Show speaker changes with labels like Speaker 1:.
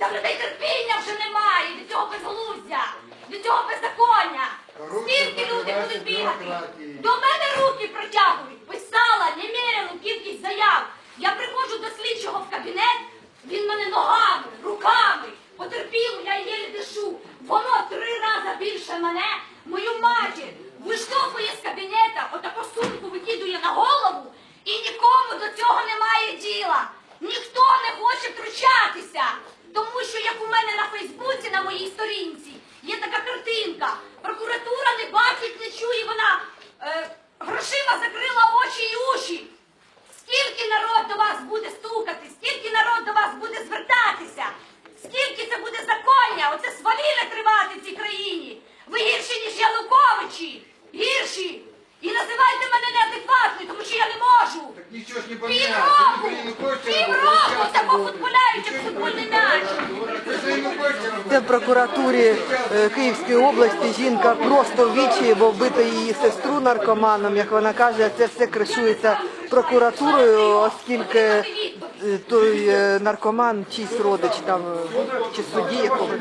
Speaker 1: Та в людей терпіння вже немає від цього безглуздя, від цього беззаконня. Скільки люди будуть бігати? До мене руки протягують. Писала неміряну кількість заяв. Я приходжу до слідчого в кабінет, він мене ногами, руками, потерпіло, я єлі дишу. Воно три рази більше мене, мою матір, виштовхує Моїй сторінці, є така картинка. Прокуратура не бачить, не чує, вона е, грошима закрила очі і уші. Скільки народ до вас буде стукати, скільки народ до вас буде звертатися, скільки це буде законня, оце свавілля тривати в цій країні. Ви гірші, ніж Януковичі, гірші. І називайте мене неадекватною, тому що я не можу.
Speaker 2: Так нічого ж не
Speaker 1: Півроку,
Speaker 2: поміняється.
Speaker 1: півроку тако футболяють, як футбольний м'яч.
Speaker 3: Це в прокуратурі е, Київської області жінка просто вічі, бо вбити її сестру наркоманом. Як вона каже, це все кришується прокуратурою, оскільки е, той е, наркоман чийсь родич там чи судді якогось.